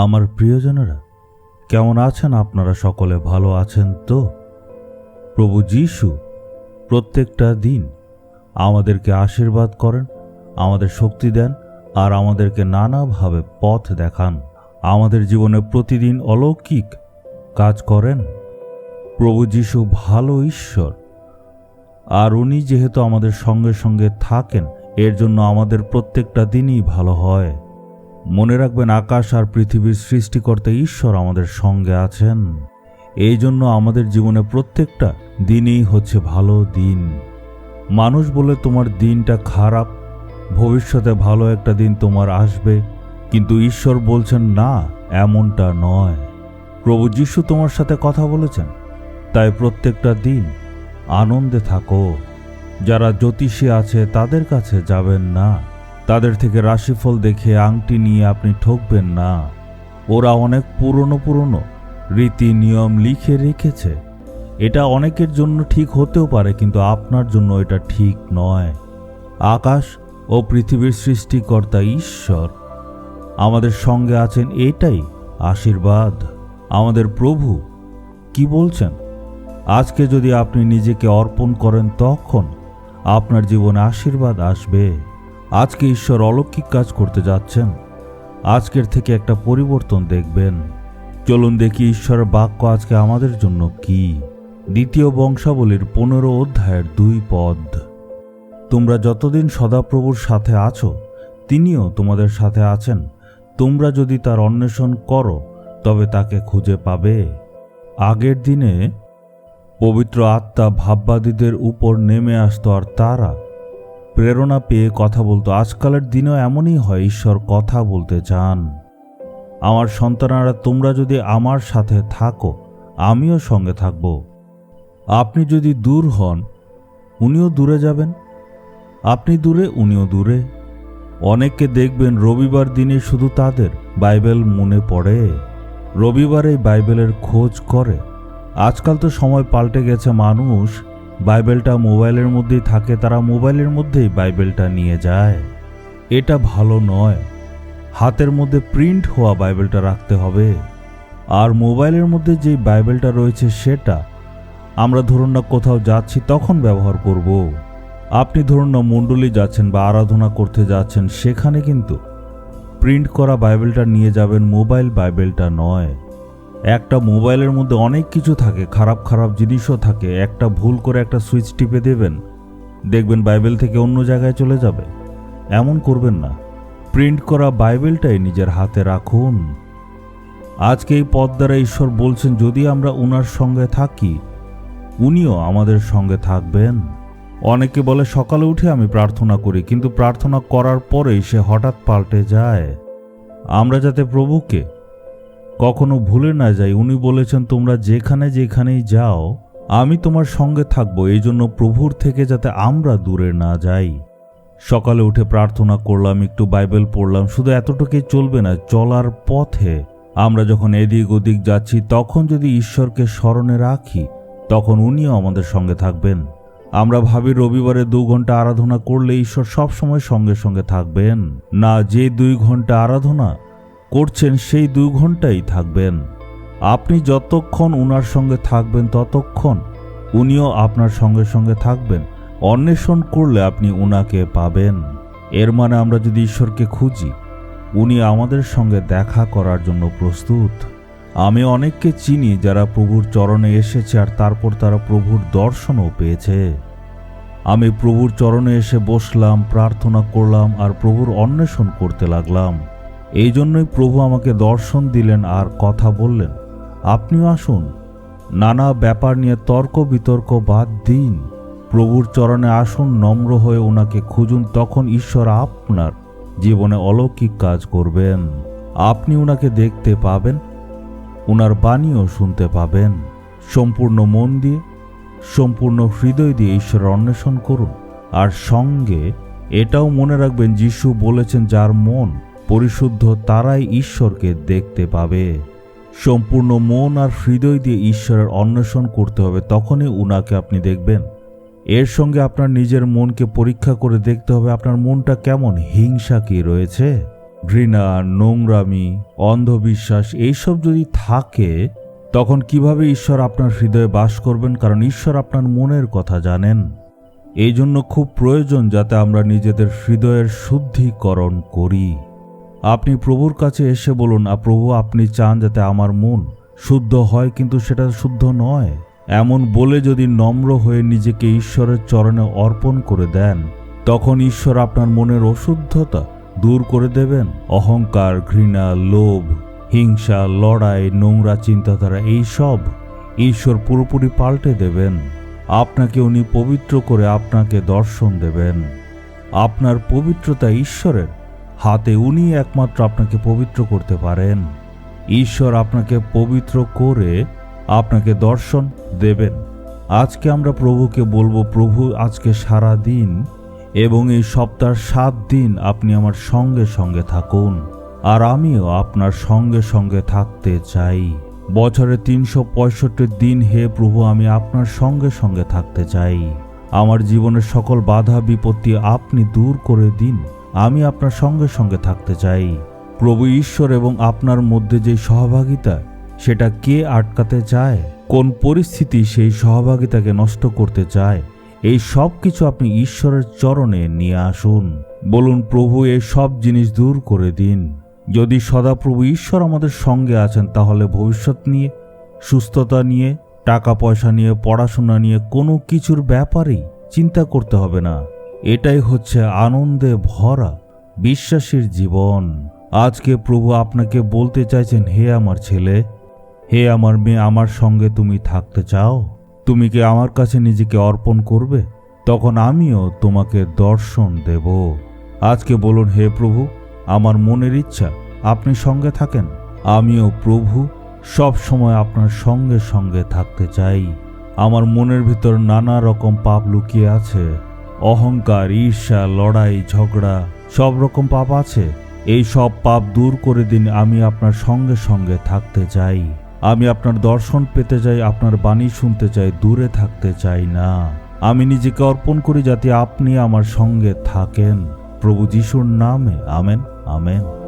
আমার প্রিয়জনেরা, কেমন আছেন আপনারা সকলে? ভালো আছেন তো? প্রভু যিশু প্রত্যেকটা দিন আমাদেরকে আশীর্বাদ করেন, আমাদের শক্তি দেন আর আমাদেরকে নানাভাবে পথ দেখান। আমাদের জীবনে প্রতিদিন অলৌকিক কাজ করেন। প্রভু যিশু ভালো ঈশ্বর। আর উনি যেহেতু আমাদের সঙ্গে সঙ্গে থাকেন, এর জন্য আমাদের প্রত্যেকটা দিনই ভালো হয়। মনে রাখবেন, আকাশ আর পৃথিবীর সৃষ্টিকর্তা ঈশ্বর আমাদের সঙ্গে আছেন। এই জন্য আমাদের জীবনে প্রত্যেকটা দিনই হচ্ছে ভালো দিন। মানুষ বলে তোমার দিনটা খারাপ, ভবিষ্যতে ভালো একটা দিন তোমার আসবে, কিন্তু ঈশ্বর বলছেন, না, এমনটা নয়। প্রভু যিশু তোমার সাথে কথা বলেছেন, তাই প্রত্যেকটা দিন আনন্দে থাকো। যারা জ্যোতিষী আছে তাদের কাছে যাবেন না। তাদের থেকে রাশিফল দেখে আংটি নিয়ে আপনি ঠকবেন না। ওরা অনেক পুরনো পুরনো রীতি নিয়ম লিখে রেখেছে। এটা অনেকের জন্য ঠিক হতেও পারে, কিন্তু আপনার জন্য এটা ঠিক নয়। আকাশ ও পৃথিবীর সৃষ্টিকর্তা ঈশ্বর। আমাদের সঙ্গে আছেন এটাই আশীর্বাদ। আমাদের প্রভু, কি বলছেন? আজকে যদি আপনি নিজেকে অর্পণ করেন তখন আপনার জীবনে আশীর্বাদ আসবে। আজকে ঈশ্বর অলৌকিক কাজ করতে যাচ্ছেন। আজকের থেকে একটা পরিবর্তন দেখবেন। চলুন দেখি ঈশ্বরের বাক্য আজকে আমাদের জন্য কি। দ্বিতীয় বংশাবলীর পনেরো অধ্যায়ের দুই পদ। তোমরা যতদিন সদাপ্রভুর সাথে আছো, তিনিও তোমাদের সাথে আছেন। তোমরা যদি তার অন্বেষণ করো, তবে তাকে খুঁজে পাবে। আগের দিনে পবিত্র আত্মা ভাববাদীদের উপর নেমে আসতো আর তারা প্রেরণা পেয়ে কথা বলতো। আজকালের দিনেও এমনই হয়, ঈশ্বর কথা বলতে চান। আমার সন্তানারা, তোমরা যদি আমার সাথে থাকো, আমিও সঙ্গে থাকব। আপনি যদি দূর হন, উনিও দূরে যাবেন। আপনি দূরে, উনিও দূরে। অনেককে দেখবেন রবিবার দিনে শুধু তাদের বাইবেল মনে পড়ে। রবিবারে বাইবেলের খোঁজ করে। আজকাল তো সময় পাল্টে গেছে মানুষ। বাইবেলটা মোবাইলের মধ্যেই থাকে, তারা মোবাইলের মধ্যেই বাইবেলটা নিয়ে যায়। এটা ভালো নয়। হাতের মধ্যে প্রিন্ট হওয়া বাইবেলটা রাখতে হবে। আর মোবাইলের মধ্যে যে বাইবেলটা রয়েছে সেটা, আমরা ধরুন না কোথাও যাচ্ছি তখন ব্যবহার করব। আপনি ধরুন না মণ্ডলী যাচ্ছেন বা আরাধনা করতে যাচ্ছেন, সেখানে কিন্তু প্রিন্ট করা বাইবেলটা নিয়ে যাবেন, মোবাইল বাইবেলটা নয়। একটা মোবাইলের মধ্যে অনেক কিছু থাকে, খারাপ খারাপ জিনিসও থাকে। একটা ভুল করে একটা সুইচ টিপে দেবেন, দেখবেন বাইবেল থেকে অন্য জায়গায় চলে যাবে। এমন করবেন না। প্রিন্ট করা বাইবেলটাই নিজের হাতে রাখুন। আজকে এই পদ দ্বারা ঈশ্বর বলছেন, যদি আমরা উনার সঙ্গে থাকি, উনিও আমাদের সঙ্গে থাকবেন। অনেকে বলে, সকালে উঠে আমি প্রার্থনা করি। কিন্তু প্রার্থনা করার পরেই সে হঠাৎ পাল্টে যায়। আমরা যাতে প্রভুকে কখনো ভুলে না যাই। উনি বলেছেন, তোমরা যেখানে যেখানেই যাও, আমি তোমার সঙ্গে থাকব। এই জন্য প্রভুর থেকে যাতে আমরা দূরে না যাই। সকালে উঠে প্রার্থনা করলাম, একটু বাইবেল পড়লাম। শুধু এতটুকুই চলবে না, চলার পথে আমরা যখন এদিক ওদিক যাচ্ছি, তখন যদি ঈশ্বরকে স্মরণে রাখি, তখন উনিও আমাদের সঙ্গে থাকবেন। আমরা ভাবি রবিবারে দু ঘণ্টা আরাধনা করলে ঈশ্বর সব সময় সঙ্গে সঙ্গে থাকবেন। না, যে দুই ঘণ্টা আরাধনা করছেন সেই দুই ঘন্টাই থাকবেন। আপনি যতক্ষণ উনার সঙ্গে থাকবেন ততক্ষণ উনিও আপনার সঙ্গে সঙ্গে থাকবেন। অন্বেষণ করলে আপনি উনাকে পাবেন। এর মানে আমরা যদি ঈশ্বরকে খুঁজি, উনি আমাদের সঙ্গে দেখা করার জন্য প্রস্তুত। আমি অনেককে চিনি যারা প্রভুর চরণে এসেছে আর তারপর তারা প্রভুর দর্শনও পেয়েছে। আমি প্রভুর চরণে এসে বসলাম, প্রার্থনা করলাম আর প্রভুর অন্বেষণ করতে লাগলাম। এই জন্যই প্রভু আমাকে দর্শন দিলেন আর কথা বললেন। আপনিও আসুন। নানা ব্যাপার নিয়ে তর্ক বিতর্ক বাদ দিন। প্রভুর চরণে আসুন, নম্র হয়ে ওনাকে খুঁজুন, তখন ঈশ্বর আপনার জীবনে অলৌকিক কাজ করবেন। আপনি ওনাকে দেখতে পাবেন ওনার বাণীও শুনতে পাবেন। সম্পূর্ণ মন দিয়ে, সম্পূর্ণ হৃদয় দিয়ে ঈশ্বর অন্বেষণ করুন। আর সঙ্গে এটাও মনে রাখবেন, যিশু বলেছেন, যার মন পরিশুদ্ধ তারাই ঈশ্বরকে দেখতে পাবে। সম্পূর্ণ মন আর হৃদয় দিয়ে ঈশ্বরের অন্বেষণ করতে হবে, তখনই উনাকে আপনি দেখবেন। এর সঙ্গে আপনার নিজের মনকে পরীক্ষা করে দেখতে হবে, আপনার মনটা কেমন, হিংসা কি রয়েছে? ঘৃণা, নোংরামি, অন্ধবিশ্বাস, এইসব যদি থাকে, তখন কীভাবে ঈশ্বর আপনার হৃদয়ে বাস করবেন? কারণ ঈশ্বর আপনার মনের কথা জানেন। এই জন্য খুব প্রয়োজন যাতে আমরা নিজেদের হৃদয়ের শুদ্ধিকরণ করি। আপনি প্রভুর কাছে এসে বলুন আ প্রভু, আপনি চান যাতে আমার মন শুদ্ধ হয়, কিন্তু সেটা শুদ্ধ নয়। এমন বলে যদি নম্র হয়ে নিজেকে ঈশ্বরের চরণে অর্পণ করে দেন, তখন ঈশ্বর আপনার মনের অশুদ্ধতা দূর করে দেবেন। অহংকার, ঘৃণা, লোভ, হিংসা, লড়াই, নোংরা চিন্তাধারা, এই সব ঈশ্বর পুরোপুরি পাল্টে দেবেন। আপনাকে উনি পবিত্র করে আপনাকে দর্শন দেবেন। আপনার পবিত্রতা ঈশ্বরের হাতে উনি একমাত্র আপনাকে পবিত্র করতে পারেন। ঈশ্বর আপনাকে পবিত্র করে আপনাকে দর্শন দেবেন। আজকে আমরা প্রভুকে বলব, প্রভু, আজকে সারা দিন এবং এই সপ্তাহ সাত দিন আপনি আমার সঙ্গে সঙ্গে থাকুন আর আমিও আপনার সঙ্গে সঙ্গে থাকতে চাই। বছরে তিনশো পঁয়ষট্টি দিন হে প্রভু, আমি আপনার সঙ্গে সঙ্গে থাকতে চাই। আমার জীবনের সকল বাধা বিপত্তি আপনি দূর করে দিন। আমি আপনার সঙ্গে সঙ্গে থাকতে চাই। প্রভু ঈশ্বর এবং আপনার মধ্যে যে সহভাগিতা, সেটা কে আটকাতে চায়? কোন পরিস্থিতি সেই সহভাগিতাকে নষ্ট করতে চায়? এই সব কিছু আপনি ঈশ্বরের চরণে নিয়ে আসুন। বলুন, প্রভু এই সব জিনিস দূর করে দিন। যদি সদাপ্রভু ঈশ্বর আমাদের সঙ্গে আছেন, তাহলে ভবিষ্যৎ নিয়ে, সুস্থতা নিয়ে টাকা পয়সা নিয়ে, পড়াশোনা নিয়ে কোনো কিছুর ব্যাপারেই চিন্তা করতে হবে না। এটাই হচ্ছে আনন্দে ভরা বিশ্বাসীর জীবন। আজকে প্রভু আপনাকে বলতে চাইছেন, হে আমার ছেলে, হে আমার মেয়ে, আমার সঙ্গে তুমি থাকতে চাও? তুমি কি আমার কাছে নিজেকে অর্পণ করবে? তখন আমিও তোমাকে দর্শন দেব। আজকে বলুন, হে প্রভু, আমার মনের ইচ্ছা, আপনি সঙ্গে থাকেন। আমিও প্রভু, সব সময় আপনার সঙ্গে সঙ্গে থাকতে চাই। আমার মনের ভিতর নানা রকম পাপ লুকিয়ে আছে। অহংকার, ঈর্ষা, লড়াই, ঝগড়া, সব রকম পাপ আছে। এই সব পাপ দূর করে দিন, আমি আপনার সঙ্গে সঙ্গে থাকতে চাই। আমি আপনার দর্শন পেতে চাই, আপনার বাণী শুনতে চাই, দূরে থাকতে চাই না। আমি নিজেকে অর্পণ করি যাতে আপনি আমার সঙ্গে থাকেন। প্রভু যিশুর নামে, আমেন আমেন।